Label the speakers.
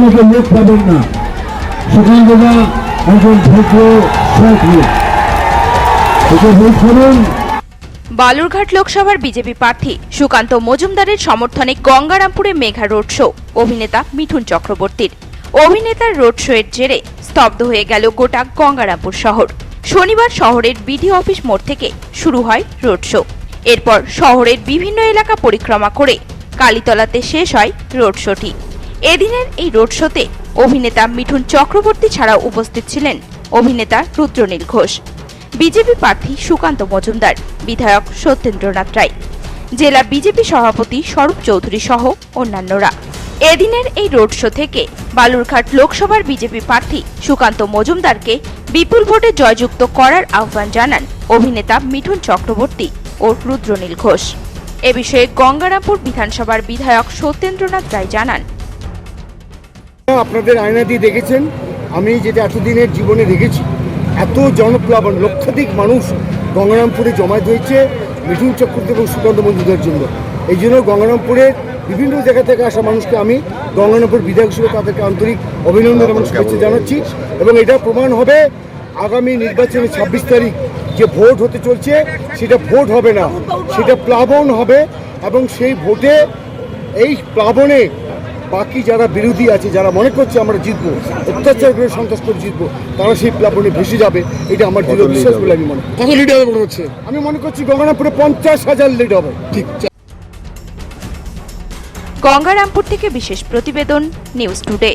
Speaker 1: মতো লোক পাবেন না। সুকান্ত দা একজন
Speaker 2: বালুরঘাট লোকসভার বিজেপি প্রার্থী সুকান্ত মজুমদারের সমর্থনে গঙ্গারামপুরে মেঘা রোড শো, অভিনেতা মিঠুন চক্রবর্তীর। অভিনেতার রোড শো এর জেরে স্তব্ধ হয়ে গেল গোটা গঙ্গারামপুর শহর। শনিবার শহরের বিডি অফিস মোড় থেকে শুরু হয় রোড শো। এরপর শহরের বিভিন্ন এলাকা পরিক্রমা করে কালীতলাতে শেষ হয় রোড শোটি। এদিনের এই রোড শোতে অভিনেতা মিঠুন চক্রবর্তী ছাড়াও উপস্থিত ছিলেন অভিনেতা রুদ্রনীল ঘোষ, বিজেপি প্রার্থী সুকান্ত মজুমদার, বিধায়ক সত্যেন্দ্রনাথ রায়, জেলা বিজেপি সভাপতি স্বরূপ চৌধুরী সহ অন্যান্যরা। এদিনের এই রোড শো থেকে বালুরঘাট লোকসভার বিজেপি প্রার্থী সুকান্ত মজুমদারকে বিপুল ভোটে জয়যুক্ত করার আহ্বান জানান অভিনেতা মিঠুন চক্রবর্তী ও রুদ্রনীল ঘোষ। এ বিষয়ে গঙ্গারামপুর বিধানসভার বিধায়ক সত্যেন্দ্রনাথ রায় জানান।
Speaker 3: আপনাদের আয়না দিয়ে দেখেছেন, আমি যেটা এতদিনের জীবনে দেখেছি, এত জনপ্লাবন, লক্ষাধিক মানুষ গঙ্গারামপুরে জমায়েত হয়েছে, মিঠুন চক্রবর্তী এবং সুকান্ত মজুমদার জন্য। এই জন্য গঙ্গারামপুরের বিভিন্ন জায়গা থেকে আসা মানুষকে আমি গঙ্গারামপুর বিধায়ক হিসেবে তাদেরকে আন্তরিক অভিনন্দন এবং শুভেচ্ছা জানাচ্ছি এবং এটা প্রমাণ হবে আগামী নির্বাচনে ছাব্বিশ তারিখ যে ভোট হতে চলছে, সেটা ভোট হবে না, সেটা প্লাবন হবে এবং সেই ভোটে এই প্লাবনে বাকি যারা বিরোধী আছে যারা মনে করছে আমরা জিতবো অত্যাচার করে সন্ত্রাস করে জিতবো তারা সেই প্লাবনে ভেসে যাবে এটা আমার দৃঢ় বিশ্বাস বলে আমি মনে করি।
Speaker 4: কত লিড হবে মনে হচ্ছে?
Speaker 3: আমি মনে করছি গঙ্গানাপুরে পঞ্চাশ হাজার লিড হবে। ঠিক
Speaker 2: গঙ্গারামপুর থেকে বিশেষ প্রতিবেদন নিউজ টুডে।